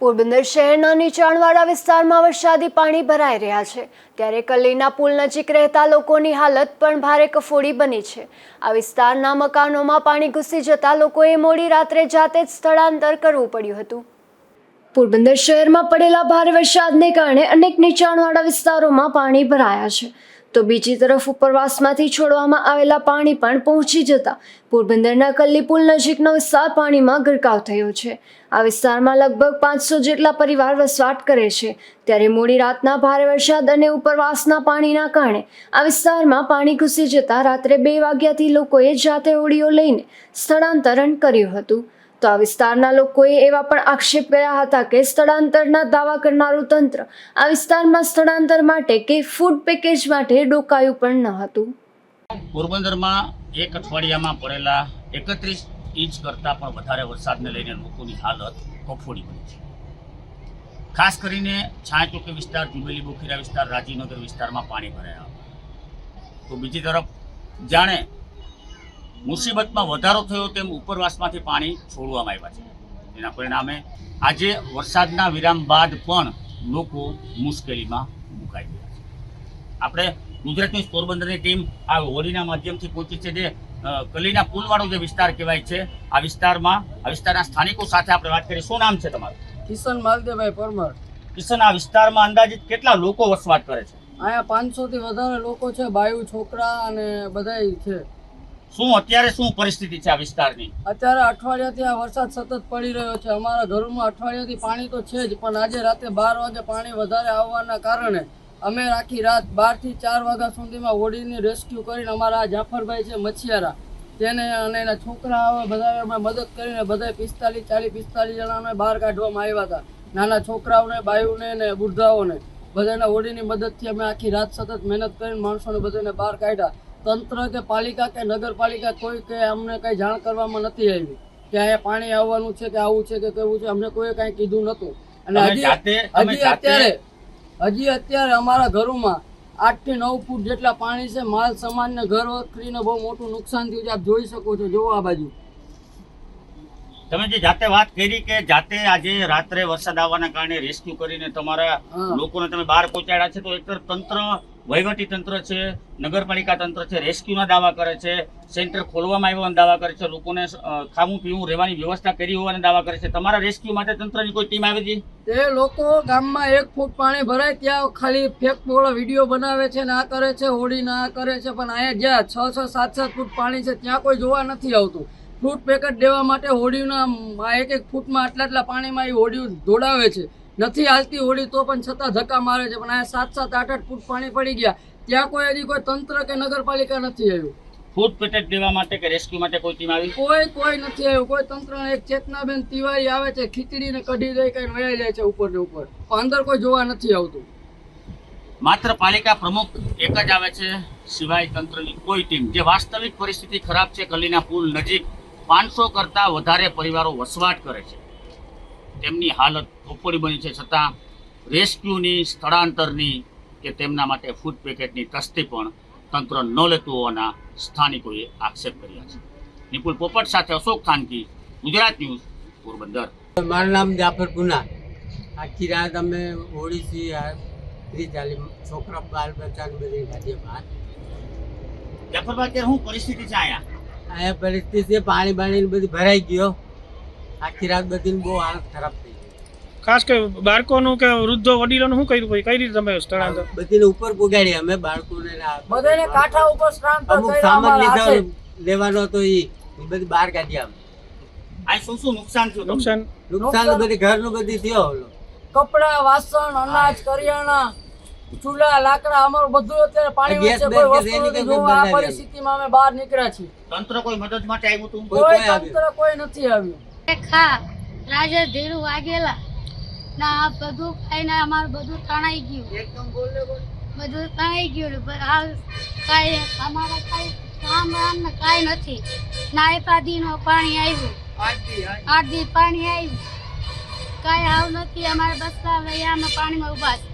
પોરબંદર શહેરના નીચાણવાળા વિસ્તારમાં વરસાદી પાણી ભરાઈ રહ્યા છે. ત્યારે કલ્લીના પુલ નજીક રહેતા લોકોની હાલત પણ ભારે કફોડી બની છે. આ વિસ્તારના મકાનોમાં પાણી ઘૂસી જતા લોકોએ મોડી રાત્રે જાતે જ સ્થળાંતર કરવું પડ્યું હતું. પોરબંદર શહેરમાં પડેલા ભારે વરસાદને કારણે અનેક નીચાણવાળા વિસ્તારોમાં પાણી ભરાયા છે. તો બીજી તરફ ઉપરવાસમાંથી છોડવામાં આવેલા પાણી પણ પહોંચી જતા પોરબંદરના કલ્લી પુલ નજીકનો વિસ્તાર પાણીમાં ગરકાવ થયો છે. આ વિસ્તારમાં લગભગ પાંચસો જેટલા પરિવાર વસવાટ કરે છે. ત્યારે મોડી રાતના ભારે વરસાદ અને ઉપરવાસના પાણીના કારણે આ વિસ્તારમાં પાણી ઘૂસી જતા રાત્રે બે વાગ્યાથી લોકોએ જાતે હોડીઓ લઈને સ્થળાંતરણ કર્યું હતું. તો આ વિસ્તારના લોકોએ એવા પણ આક્ષેપ કર્યા હતા કે સ્થળાંતરના દાવા કરનારું તંત્ર આ વિસ્તારમાં સ્થળાંતર માટે કે ફૂડ પેકેજ માટે ડોકાયું પણ ન હતું. પોરબંદરમાં એક અઠવાડિયામાં પડેલા એકત્રીસ ઇંચ કરતાં પણ વધારે વરસાદને લઈને લોકોની હાલત કફોડી બની છે. ખાસ કરીને છાંચોકે વિસ્તાર, જુબેલી, બોખીરા વિસ્તાર રાજીનગર વિસ્તારમાં પાણી ભરાયા. તો બીજી તરફ જાણે મુસીબતમાં વધારો થયો તેમ ઉપરવાસમાંથી પાણી છોડવામાં આવ્યા છે. એના પરિણામે આજે વરસાદના વિરામ બાદ પણ લોકો મુશ્કેલીમાં મુકાઈ ગયા છે. આપણે ગુજરાતની પોરબંદરની ટીમ આ હોડીના માધ્યમથી પહોંચી છે જે કલીના પુલવાળો જે વિસ્તાર કહેવાય છે આ વિસ્તારમાં આ વિસ્તારના સ્થાનિકો સાથે આપણે વાત કરીએ. શું નામ છે તમારું? કિશન માલદેવભાઈ પરમાર. કિશન આ વિસ્તારમાં અંદાજિત કેટલા લોકો વસવાટ કરે છે? અહીંયા પાંચસો થી વધારે લોકો છે બાયુ છોકરા અને બધાય છે. શું અત્યારે શું પરિસ્થિતિ છે આ વિસ્તારની? અત્યારે અઠવાડિયાથી આ વરસાદ સતત પડી રહ્યો છે. અમારા ઘરોમાં અઠવાડિયાથી પાણી તો છે જ, પણ આજે રાતે બાર વાગે પાણી વધારે આવવાના કારણે અમે આખી રાત બારથી ચાર વાગ્યા સુધીમાં હોડીની રેસ્ક્યુ કરીને અમારા જાફરભાઈ છે મચ્છિયારા તેને અને એના છોકરા બધા મદદ કરીને બધા પિસ્તાલીસ, ચાલીસ, પિસ્તાલીસ જણાને બહાર કાઢવામાં આવ્યા હતા. નાના છોકરાઓને, બાયુને ને વૃદ્ધાઓને બધાના હોડીની મદદથી અમે આખી રાત સતત મહેનત કરીને માણસોને બધાને બહાર કાઢ્યા. તંત્ર કે પાલિકા કે નગરપાલિકા કોઈ કે અમને કંઈ જાણ કરવામાં નથી આવી કે અહીંયા પાણી આવવાનું છે કે આવું છે કે કેવું છે અમને કોઈ કાંઈ કીધું નહોતું અને હજી હજી અત્યારે હજી અત્યારે અમારા ઘરોમાં આઠથી નવ ફૂટ જેટલા પાણી છે માલ સામાનને ઘર વખરીને બહુ મોટું નુકસાન થયું છે આપ જોઈ શકો છો જોવો આ બાજુ તમે જે જાતે વાત કરી કે જાતે આજે રાત્રે વરસાદ આવવાના કારણે રેસ્ક્યુ કરીને તમારા. લોકોને તમે બહાર પહોંચાડ્યા છે તો એક તંત્ર વહીવટી તંત્ર છે નગરપાલિકા તંત્ર છે, રેસ્ક્યુના દાવા કરે છે, સેન્ટર ખોલવામાં આવ્યાના દાવા કરે છે, લોકોને ખાવું, પીવું, રહેવાની વ્યવસ્થા કરી હોવાના દાવા કરે છે. તમારા રેસ્ક્યુ માટે તંત્રની કોઈ ટીમ આવી હતી? તે લોકો ગામમાં એક ફૂટ પાણી ભરાય ત્યાં ખાલી ફેક બોળો વીડિયો બનાવે છે ને કરે છે, હોળી ના કરે છે, પણ અહીંયા જ્યાં છ છ, સાત સાત ફૂટ પાણી છે ત્યાં કોઈ જોવા નથી આવતું. ફ્રૂટ પેકેટ દેવા માટે હોડીના એક એક ફૂટમાં આટલા આટલા પાણીમાં એ હોડીઓ દોડાવે છે. નથી હાલતી હોડી તો પણ છતાં ધક્કા મારે છે પણ અહીંયા સાત સાત આઠ આઠ ફૂટ પાણી પડી ગયા. ત્યાં કોઈ હજી કોઈ તંત્ર કે નગરપાલિકા નથી આવ્યું. ફૂડ પેટેટ દેવા માટે કે રેસ્ક્યુ માટે કોઈ ટીમ આવી? કોઈ કોઈ નથી આવ્યું. કોઈ તંત્ર એક ચેતનાબેન તિવારી આવે છે ખીચડીને કઢી દઈ કઈ વયા જાય છે ઉપર ને ઉપર. પણ અંદર કોઈ જોવા નથી આવતું. માત્ર પાલિકા પ્રમુખ એક જ આવે છે સિવાય તંત્રની કોઈ ટીમ. જે વાસ્તવિક પરિસ્થિતિ ખરાબ છે ગલીના પુલ નજીક પાંચસો કરતાં વધારે પરિવારો વસવાટ કરે છે. તેમની હાલત કફોડી બની છે. છતાં રેસ્ક્યુની સ્થળાંતરની કે તેમના માટે ફૂડ પેકેટની તસ્તી પણ તંત્ર ન લેતું હોવાના સ્થાનિકોએ આક્ષેપ કર્યા છે. નિપુલ પોપટ સાથે અશોક ખાનકી ગુજરાત ન્યૂઝ પોરબંદર. મારું નામ જાફર પુના. આખી રાત અમે ઓડિસી ત્રીસ ચાલી છોકરા બાલ બચ્ચાને બધી ગાડીએ બહાર જાફરભાઈ અત્યારે શું પરિસ્થિતિ છે અહીંયા? અહીંયા પરિસ્થિતિ પાણી બાણી બધી ભરાઈ ગયો. આખી રાત બધી બહુ હાલત ખરાબ થઈ ખાસ કે બાળકોનું કે વૃદ્ધો વડીલોનું શું કર્યું ભાઈ કઈ રીતે તમે સ્થળાંતર? બધીને ઉપર પુગાડી અમે બાળકોને બધાને કાંઠા ઉપર સ્થળાંતર અમુક કર્યા સામાન લીધો લેવાનો તો એ એ બધી બહાર કાઢી અમે આ શું શું નુકસાન થયું? નુકસાન? નુકસાન બધી ઘરનું બધી થયો ઓલો. કપડા વાસણ અનાજ કરિયાણા ચૂલા લાકડા અમારું બધું અત્યારે પાણી વચ્ચે કોઈ વસ્તુ નથી. કંઈ આ પરિસ્થિતિમાં અમે બહાર નીકળ્યા છીએ. તંત્ર કોઈ મદદ માટે આવ્યું હતું? કોઈ. તંત્ર કોઈ નથી આવ્યું. ખા રાજા ધીરું વાગેલા. ના આ બધું ખાઈને અમારું બધું તણાઈ ગયું. બધું તણાઈ ગયું ને હાલ કાંઈ અમારા કાંઈ કામ રામ ને કાંઈ નથી. ના એપાદીનો પાણી આવ્યું આઠ દી પાણી આવ્યું કાંઈ આવ નથી અમારે બસ પાણીમાં ઊભા છે.